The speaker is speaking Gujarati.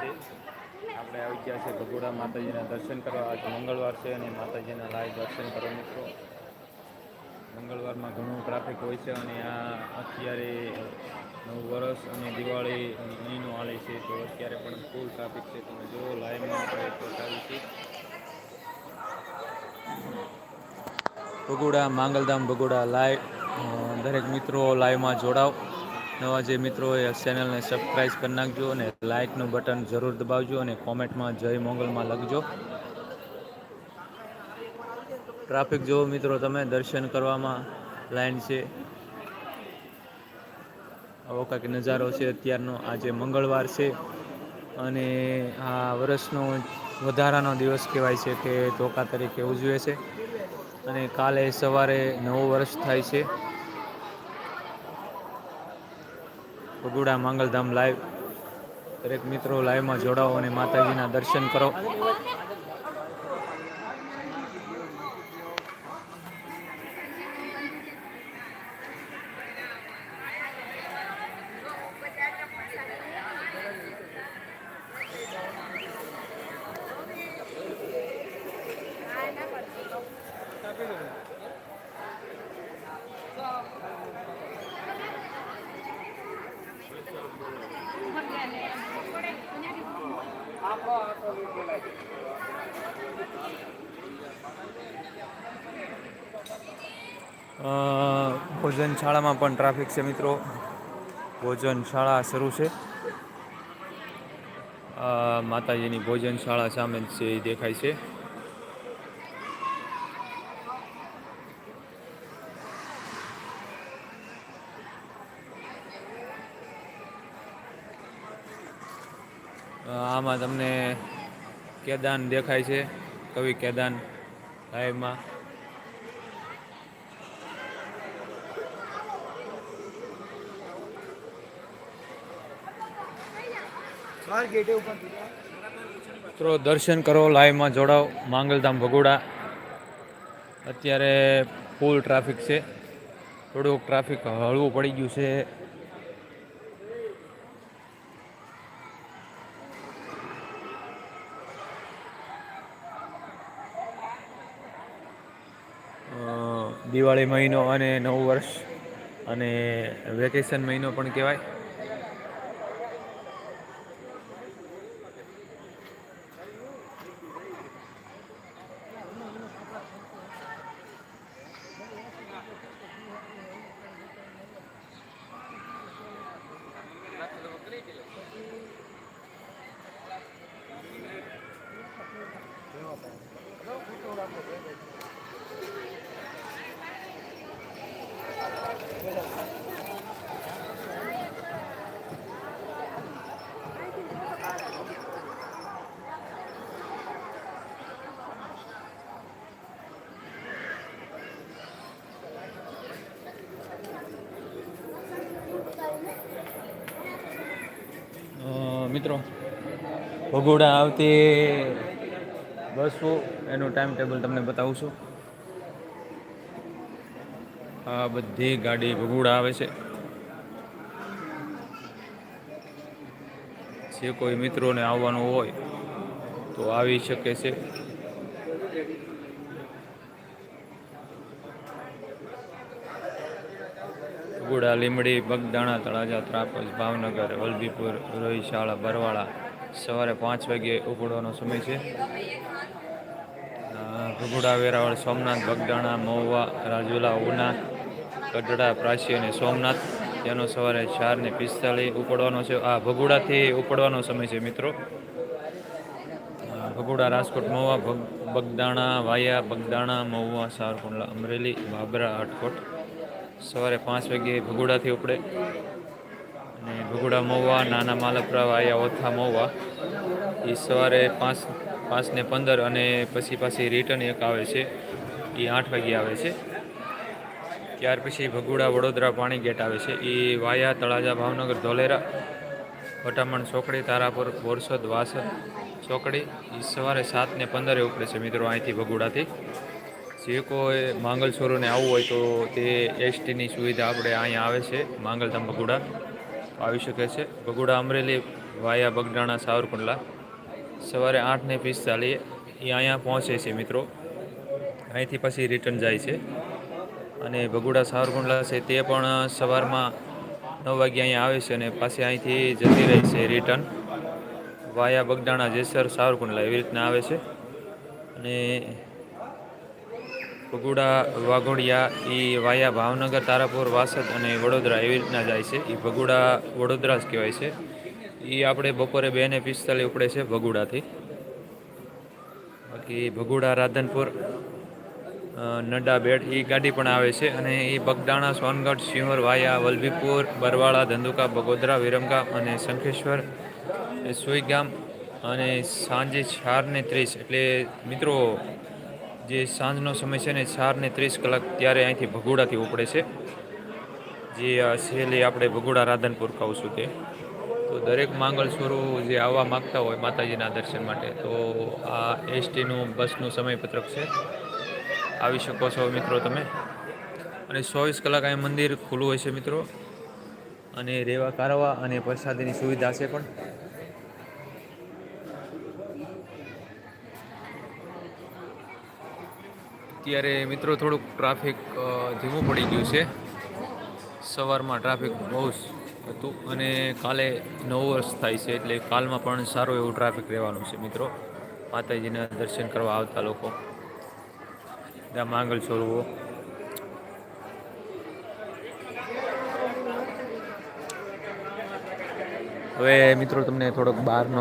છે. આપણે આવી ગયા છે ભગોડા માતાજીના દર્શન કરવા. આજે મંગળવાર છે અને માતાજીના લાઈવ દર્શન કરવા મિત્રો. મંગળવારમાં ઘણું ટ્રાફિક હોય છે અને આ અત્યારે નવું વર્ષ અને દિવાળી અહીંનું હાલે છે. તો અત્યારે પણ ફૂલ ટ્રાફિક છે. તમે જો લાઈવમાં આપણે બતાવી છે ભગોડા, માંગલધામ ભગોડા લાઈવ દરેક મિત્રો લાઈવમાં જોડાવ નવા જે મિત્રો એ ચેનલને સબસ્ક્રાઈબ કરી નાખજો અને લાઇકનું બટન જરૂર દબાવજો અને કોમેન્ટમાં જય મોગલમાં લખજો. ટ્રાફિક જુઓ મિત્રો તમે, દર્શન કરવામાં લાઈન છે. આવો કાંઈક નજારો છે અત્યારનો, આજે મંગળવાર છે. અને આ વર્ષનો વધારાનો દિવસ કહેવાય છે કે ધોકા તરીકે ઉજવે છે. અને કાલે સવારે નવું વર્ષ થાય છે. બગુડા માંગલધામ લાઈવ દરેક મિત્રો લાઈવમાં જોડાઓ અને માતાજીના દર્શન કરો. ભોજનશાળામાં પણ ટ્રાફિક છે મિત્રો. ભોજનશાળા શરૂ છે. માતાજીની ભોજનશાળા સામે જ દેખાય છે. આમાં તમને કેદાન દેખાય છે, કવિ કેદાન લાઈવમાં મિત્રો, દર્શન કરો, લાઈવમાં જોડાઓ, માંગલધામ ભગોડા. અત્યારે ફૂલ ટ્રાફિક છે. થોડુંક ટ્રાફિક હળવું પડી ગયું છે. દિવાળી મહિનો અને નવું વર્ષ અને વેકેશન મહિનો પણ કહેવાય. અ, મિત્રો? ભગોડા આવતી બસો. એનું ટાઈમ ટેબલ તમને બતાવું છું. આ બધી ગાડી ભગોડા આવે છે. જે કોઈ મિત્રોને આવવાનું હોય તો આવી શકે છે. ગુડા લીમડી બગદાણા, તળાજા, ત્રાપજ, ભાવનગર, વલભીપુર, રોહિશાળા, બરવાળા. સવારે પાંચ વાગ્યે ઉપડવાનો સમય છે. ભગુડા, વેરાવળ, સોમનાથ, બગદાણા, મહુવા, રાજુલા ઉના કઢડા પ્રાચી અને સોમનાથ. તેનો સવારે ચાર ને પિસ્તાલીસ ઉપડવાનો છે. આ ભગુડાથી ઉપડવાનો સમય છે, મિત્રો. ભગુડા, રાજકોટ, મહુવા બગદાણા, વાયા, બગદાણા, મહુવા, સારકુંડલા, અમરેલી, બાબરા, હાટકોટ. સવારે પાંચ વાગ્યે ભગુડાથી ઉપડે. અને ભગુડા મહુવા નાના માલપરા વાયા ઓથા મહુવા એ સવારે પાંચ પાંચ ને પંદર અને પછી પાછી રિટર્ન એક આવે છે. એ આઠ વાગે આવે છે. ત્યાર પછી ભગુડા વડોદરા પાણી ગેટ આવે છે. એ વાયા, તળાજા, ભાવનગર, ધોલેરા વટામણ ચોકડી, તારાપુર, બોરસદ, વાસદ, ચોકડી. એ સવારે સાત ને પંદરે ઉપડે છે મિત્રો અહીંથી ભગુડાથી. જે કોઈ માંગલ છોરોને આવવું હોય તો તે એસટીની સુવિધા આપણે અહીંયા આવે છે, માંગલધામ બગુડા. આવી શકે છે. બગુડા અમરેલી વાયા બગડાણા સાવરકુંડલા. સવારે આઠને પિસ્તાલીસ એ અહીંયા પહોંચે છે મિત્રો. અહીંથી પછી રિટર્ન જાય છે. અને ભગુડા સાવરકુંડલા છે તે પણ સવારમાં નવ વાગે અહીંયા આવે છે અને પાછી અહીંથી જતી રહે છે રિટર્ન વાયા બગડાણા જેસર સાવરકુંડલા એવી રીતના આવે છે. અને ભગુડા વાઘોડિયા એ વાયા ભાવનગર, તારાપુર, વાસદ અને વડોદરા એવી રીતના જાય છે. એ ભગુડા વડોદરા જ કહેવાય છે. એ આપણે બપોરે બે ને પિસ્તાલીસ ઉપડે છે ભગુડાથી. બાકી ભગુડા, રાધનપુર નડા બેડ એ ગાડી પણ આવે છે. અને એ બગદાણા, સોનગઢ, શિહોર, વાયા, વલભીપુર, બરવાળા, ધંધુકા, બગોદરા વિરમગામ અને શંખેશ્વર સુઈગામ અને સાંજે ચાર ને ત્રીસ. એટલે મિત્રો જે સાંજનો સમય છે ને ચાર ને ત્રીસ કલાક ત્યારે અહીંથી ભગોડાથી ઉપડે છે. જે સહેલી આપણે ભગોડા રાધનપુર છું તે. તો દરેક માંગલ સ્વરૂ જે આવવા માગતા હોય માતાજીના દર્શન માટે, તો આ એસટીનું બસનું સમયપત્રક છે. આવી શકો છો મિત્રો તમે. અને ચોવીસ કલાક અહીં મંદિર ખુલ્લું હોય છે મિત્રો. અને રેવા કારવા અને પ્રસાદીની સુવિધા છે પણ. અત્યારે મિત્રો થોડુંક ટ્રાફિક ધીમું પડી ગયું છે. સવારમાં ટ્રાફિક બહુ હતું અને કાલે નવ વર્ષ થાય છે એટલે કાલમાં પણ સારું એવું ટ્રાફિક રહેવાનું છે મિત્રો. માતાજીના દર્શન કરવા આવતા લોકો. ત્યાં માંગલ છોડવો. હવે મિત્રો તમને થોડોક બહારનો